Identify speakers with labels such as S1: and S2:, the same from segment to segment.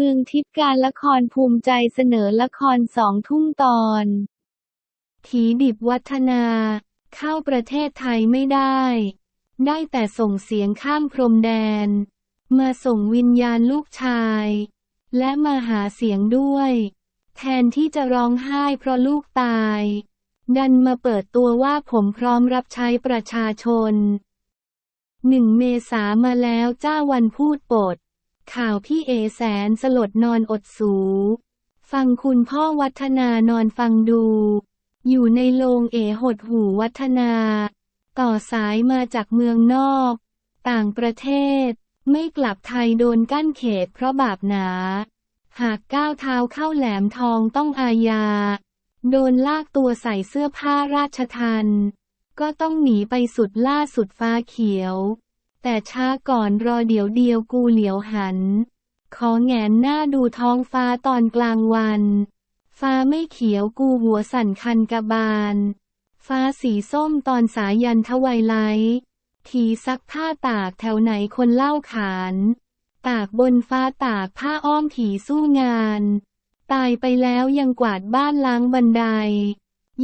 S1: มืองทิพย์การละครภูมิใจเสนอละครสองทุ่มตอน
S2: ถีดิบวัฒนา เข้าประเทศไทยไม่ได้ ได้แต่ส่งเสียงข้ามพรมแดน มาส่งวิญญาณลูกชาย และมาหาเสียงด้วย แทนที่จะร้องไห้เพราะลูกตาย ดันมาเปิดตัวว่าผมพร้อมรับใช้ประชาชนหนึ่งเมษามาแล้วจ้าวันพูดปด ข่าวพี่เอแสนสลดนอนอดสู ฟังคุณพ่อวัฒนานอนฟังดู อยู่ในโรงเอหดหูวัฒนา ต่อสายมาจากเมืองนอก ต่างประเทศ ไม่กลับไทยโดนกั้นเขตเพราะบาปหนา หากก้าวเท้าเข้าแหลมทองต้องอาญา โดนลากตัวใส่เสื้อผ้าราชทัน ก็ต้องหนีไปสุดล่าสุดฟ้าเขียว แต่ช้าก่อนรอเดี๋ยวเดียวกูเหลียวหัน ขอแงนหน้าดูท้องฟ้าตอนกลางวัน ฟ้าไม่เขียวกูหัวสั่นคันกระบาล ฟ้าสีส้มตอนสายันทวัยไลทีซักผ้าตากแถวไหนคนเล่าขาน ตากบนฟ้าตากผ้าอ้อมถีสู้งาน ตายไปแล้วยังกวาดบ้านล้างบันได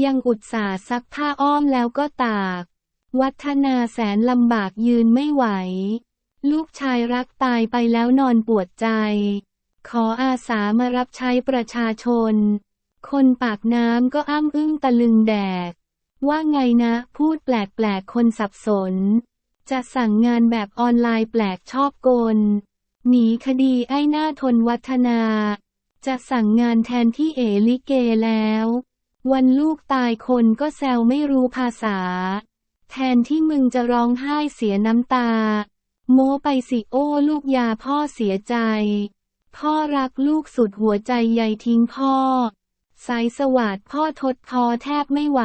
S2: ยังอุตส่าห์ซักผ้าอ้อมแล้วก็ตาก วัฒนาแสนลำบากยืนไม่ไหว ลูกชายรักตายไปแล้วนอนปวดใจ ขออาสามารับใช้ประชาชน คนปากน้ำก็อ้ำอึ้งตะลึงแดก ว่าไงนะพูดแปลกๆคนสับสน จะสั่งงานแบบออนไลน์แปลกชอบกล หนีคดีไอ้หน้าทนวัฒนา จะสั่งงานแทนที่เอลิเกแล้ว วันลูกตายคนก็แซวไม่รู้ภาษา แทนที่มึงจะร้องไห้เสียน้ำตา โมไปสิโอ้ลูกยาพ่อเสียใจ พ่อรักลูกสุดหัวใจใยทิ้งพ่อ สายสวัสดพ่อทดพอแทบไม่ไหว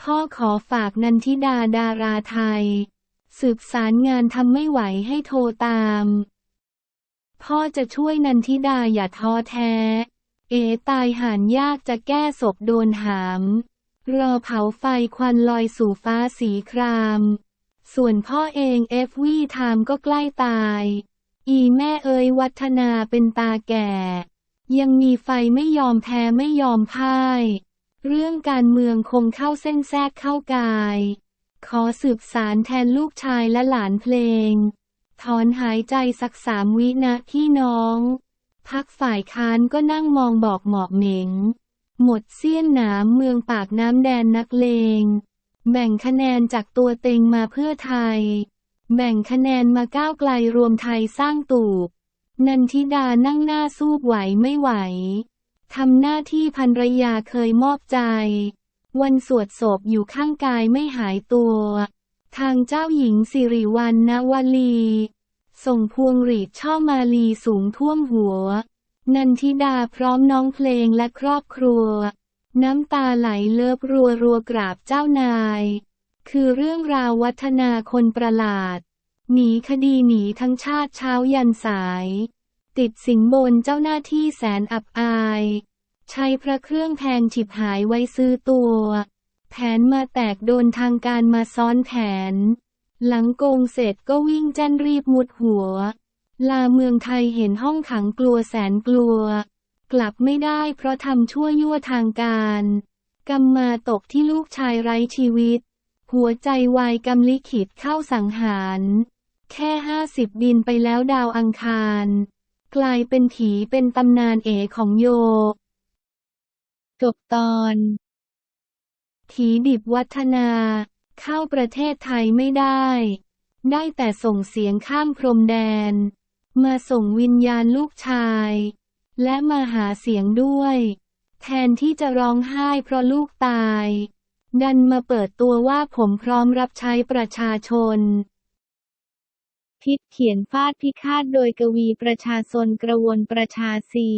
S2: พ่อขอฝากนันทิดาดาราไทย สืบสารงานทำไม่ไหวให้โทรตาม พ่อจะช่วยนันทิดาอย่าท้อแท้ เอตายหานยากจะแก้ศพโดนหาม รอเผาไฟควันลอยสู่ฟ้าสีคราม ส่วนพ่อเองเอฟวีไทม์ก็ใกล้ตาย อีแม่เอ๋ยวัฒนาเป็นตาแก่ ยังมีไฟไม่ยอมแพ้ไม่ยอมพ่าย เรื่องการเมืองคงเข้าเส้นแทรกเข้ากาย ขอสืบสารแทนลูกชายและหลานเพลง ถอนหายใจสักสามวินะพี่น้อง พักฝ่ายค้านก็นั่งมองบอกหมอกเหม็ง หมดเสี้ยนหนามเมืองปากน้ำแดนนักเลง แบ่งคะแนนจากตัวเต็งมาเพื่อไทย แบ่งคะแนนมาก้าวไกลรวมไทยสร้างตูบนันทิดานั่งหน้าสู้ไหวไม่ไหว ทำหน้าที่ภรรยาเคยมอบใจ วันสวดศพอยู่ข้างกายไม่หายตัว ทางเจ้าหญิงสิริวัณณวลี ส่งพวงหรีดช่อมาลีสูงท่วมหัว นันทิดาพร้อมน้องเพลงและครอบครัว น้ำตาไหลเลิบรัวรัวกราบเจ้านาย คือเรื่องราววัฒนาคนประหลาด หนีคดีหนีทั้งชาติเช้ายันสาย ติดสินบนเจ้าหน้าที่แสนอับอาย ใช้พระเครื่องแพงฉิบหายไว้ซื้อตัว แผนมาแตกโดนทางการมาซ้อนแผน หลังโกงเสร็จก็วิ่งแจ้นรีบมุดหัว ลาเมืองไทยเห็นห้องขังกลัวแสนกลัว กลับไม่ได้เพราะทำชั่วยั่วทางการกรรมมาตกที่ลูกชายไร้ชีวิต หัวใจวายกำลิขิตเข้าสังหาร แค่ห้าสิบบินไปแล้วดาวอังคาร กลายเป็นผีเป็นตำนานเอของโย
S1: จบตอน
S2: ถีดิบวัฒนา เข้าประเทศไทยไม่ได้ ได้แต่ส่งเสียงข้ามพรมแดน มาส่งวิญญาณลูกชาย และมาหาเสียงด้วย แทนที่จะร้องไห้เพราะลูกตาย ดันมาเปิดตัวว่าผมพร้อมรับใช้ประชาชน
S1: พิษเขียนฟาดพิฆาตโดยกวีประชาชนกระวนประชาสี